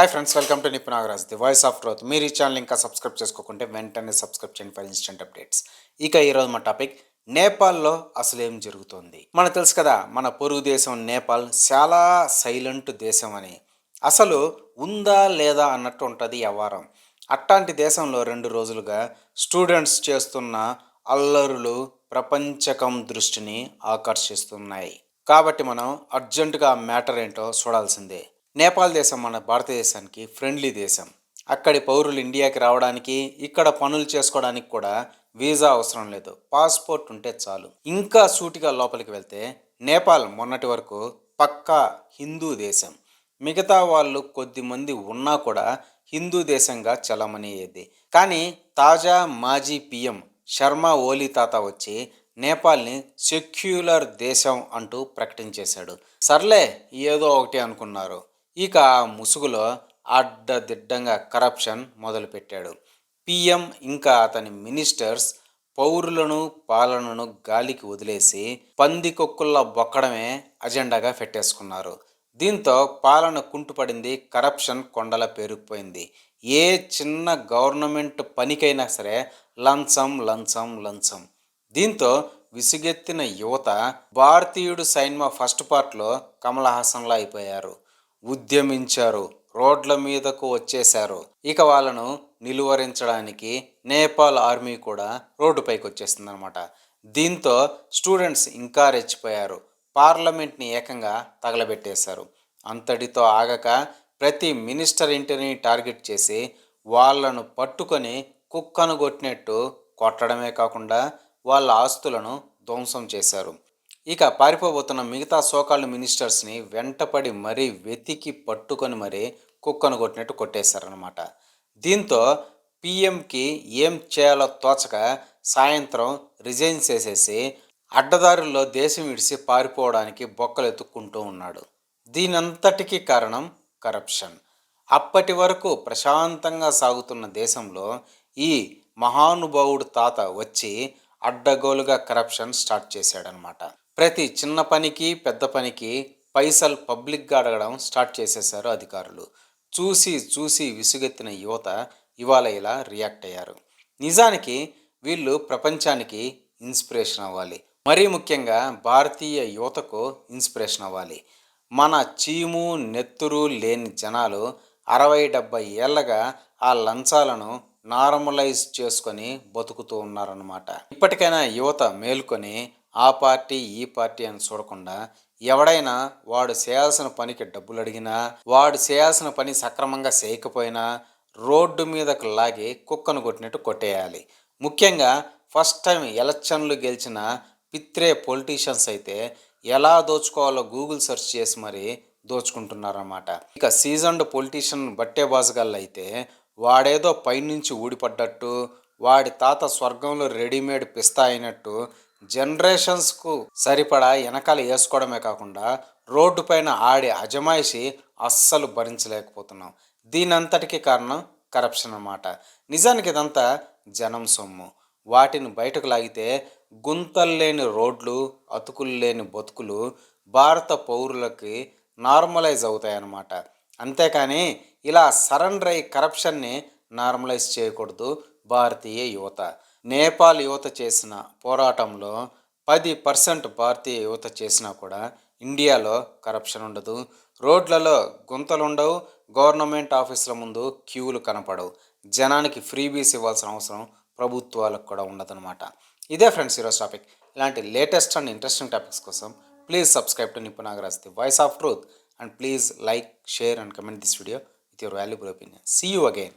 Hi friends welcome to Nipuna Nagaraj the voice of growth మీరు ఈ channel ఇంకా subscribe చేసుకోకుంటే వెంటనే సబ్స్క్రైబ్ చేయండి ఫర్ ఇన్స్టెంట్ అప్డేట్స్ ఇక ఈరోజు మా టాపిక్ నేపాల్లో అసలు ఏం జరుగుతోంది? మనకు తెలుసు కదా మన పొరుగు దేశం నేపాల్ చాలా సైలెంట్ దేశం అని. అసలు ఉందా లేదా అన్నట్టు ఉంటుంది వ్యవహారం. అట్లాంటి దేశంలో రెండు రోజులుగా స్టూడెంట్స్ చేస్తున్న అల్లరులు ప్రపంచకం దృష్టిని ఆకర్షిస్తున్నాయి. కాబట్టి మనం అర్జెంటుగా మ్యాటర్ ఏంటో చూడాల్సిందే. నేపాల్ దేశం మన భారతదేశానికి ఫ్రెండ్లీ దేశం. అక్కడి పౌరులు ఇండియాకి రావడానికి ఇక్కడ పనులు చేసుకోవడానికి కూడా వీసా అవసరం లేదు. పాస్పోర్ట్ ఉంటే చాలు. ఇంకా సూటిగా లోపలికి వెళ్తే నేపాల్ మొన్నటి వరకు పక్కా హిందూ దేశం. మిగతా వాళ్ళు కొద్ది మంది ఉన్నా కూడా హిందూ దేశంగా చలమని అయ్యేది కానీ తాజా మాజీ పిఎం శర్మ ఓలీ తాత వచ్చి నేపాల్ని సెక్యులర్ దేశం అంటూ ప్రకటించేశాడు. సర్లే ఏదో ఒకటి అనుకున్నారు. ఇక ఆ ముసుగులో అడ్డదిడ్డంగా కరప్షన్ మొదలుపెట్టాడు. పిఎం ఇంకా అతని మినిస్టర్స్ పౌరులను పాలనను గాలికి వదిలేసి పందికొక్కుల్లా బొక్కడమే అజెండాగా పెట్టేసుకున్నారు. దీంతో పాలన కుంటుపడింది కరప్షన్ కొండల పేరుకుపోయింది ఏ చిన్న గవర్నమెంట్ పనికైనా సరే లంచం లంచం లంచం. దీంతో విసుగెత్తిన యువత భారతీయుడు సైన్మా ఫస్ట్ పార్ట్లో కమల్ హాసన్లా అయిపోయారు. ఉద్యమించారు. రోడ్ల మీదకు వచ్చేశారు. ఇక వాళ్ళను నిలువరించడానికి నేపాల్ ఆర్మీ కూడా రోడ్డుపైకి వచ్చేసిందనమాట దీంతో స్టూడెంట్స్ ఇంకా రెచ్చిపోయారు. పార్లమెంట్ని ఏకంగా తగలబెట్టేశారు. అంతటితో ఆగక ప్రతి మినిస్టర్ ఇంటిని టార్గెట్ చేసి వాళ్ళను పట్టుకొని కుక్కను కొట్టినట్టు కొట్టడమే కాకుండా వాళ్ళ ఆస్తులను ధ్వంసం చేశారు. ఇక పారిపోబోతున్న మిగతా సోకాళ్ళు మినిస్టర్స్ని వెంటపడి మరీ వెతికి పట్టుకొని మరీ కుక్కను కొట్టినట్టు కొట్టేశారనమాట దీంతో పిఎంకి ఏం చేయాలో తోచక సాయంత్రం రిజైన్ చేసేసి అడ్డదారుల్లో దేశం విడిసి పారిపోవడానికి బొక్కలు ఎత్తుక్కుంటూ ఉన్నాడు. దీనంతటికీ కారణం కరప్షన్. అప్పటి వరకు ప్రశాంతంగా సాగుతున్న దేశంలో ఈ మహానుభావుడు తాత వచ్చి అడ్డగోలుగా కరప్షన్ స్టార్ట్ చేశాడనమాట ప్రతి చిన్న పనికి పెద్ద పనికి పైసలు పబ్లిక్గా అడగడం స్టార్ట్ చేసేశారు అధికారులు. చూసి చూసి విసుగెత్తిన యువత ఇవాళ ఇలా రియాక్ట్ అయ్యారు. నిజానికి వీళ్ళు ప్రపంచానికి ఇన్స్పిరేషన్ అవ్వాలి. మరీ ముఖ్యంగా భారతీయ యువతకు ఇన్స్పిరేషన్ అవ్వాలి. మన చీము నెత్తురు లేని జనాలు అరవై డెబ్బై ఏళ్ళగా ఆ లంచాలను నార్మలైజ్ చేసుకొని బతుకుతూ ఉన్నారన్నమాట. ఇప్పటికైనా యువత మేల్కొని ఆ పార్టీ ఈ పార్టీ అని చూడకుండా ఎవడైనా వాడు చేయాల్సిన పనికి డబ్బులు అడిగినా వాడు చేయాల్సిన పని సక్రమంగా చేయకపోయినా రోడ్డు మీదకు లాగి కుక్కను కొట్టినట్టు కొట్టేయాలి. ముఖ్యంగా ఫస్ట్ టైం ఎలక్షన్లు గెలిచిన పిత్రే పొలిటీషియన్స్ అయితే ఎలా దోచుకోవాలో గూగుల్ సెర్చ్ చేసి మరి దోచుకుంటున్నారన్నమాట. ఇక సీజన్డ్ పొలిటీషియన్ బట్టే బాజగాళ్ళు అయితే వాడేదో పైనుంచి ఊడిపడ్డట్టు వాడి తాత స్వర్గంలో రెడీమేడ్ పిస్తా అయినట్టు జనరేషన్స్కు సరిపడా వెనకాల వేసుకోవడమే కాకుండా రోడ్డు పైన ఆడే అజమాయిషి అస్సలు భరించలేకపోతున్నాం. దీనంతటికీ కారణం కరప్షన్ అన్నమాట. నిజానికి ఇదంతా జనం సొమ్ము. వాటిని బయటకు లాగితే గుంతలు లేని రోడ్లు అతుకులు లేని బతుకులు భారత పౌరులకి నార్మలైజ్ అవుతాయన్నమాట. అంతేకాని ఇలా సరెండర్ అయ్యి కరప్షన్ని నార్మలైజ్ చేయకూడదు భారతీయ యువత. నేపాల్ యువత చేసిన పోరాటంలో పది పర్సెంట్ భారతీయ యువత చేసినా కూడా ఇండియాలో కరప్షన్ ఉండదు. రోడ్లలో గుంతలు ఉండవు గవర్నమెంట్ ఆఫీసుల ముందు క్యూలు కనపడవు. జనానికి ఫ్రీబీస్ ఇవ్వాల్సిన అవసరం ప్రభుత్వాలకు కూడా ఉండదన్నమాట. ఇదే ఫ్రెండ్స్ ఈరోజు టాపిక్ ఇలాంటి లేటెస్ట్ అండ్ ఇంట్రెస్టింగ్ టాపిక్స్ కోసం please subscribe to Nipunagaraj the voice of truth and please like share and comment this video with your valuable opinion see you again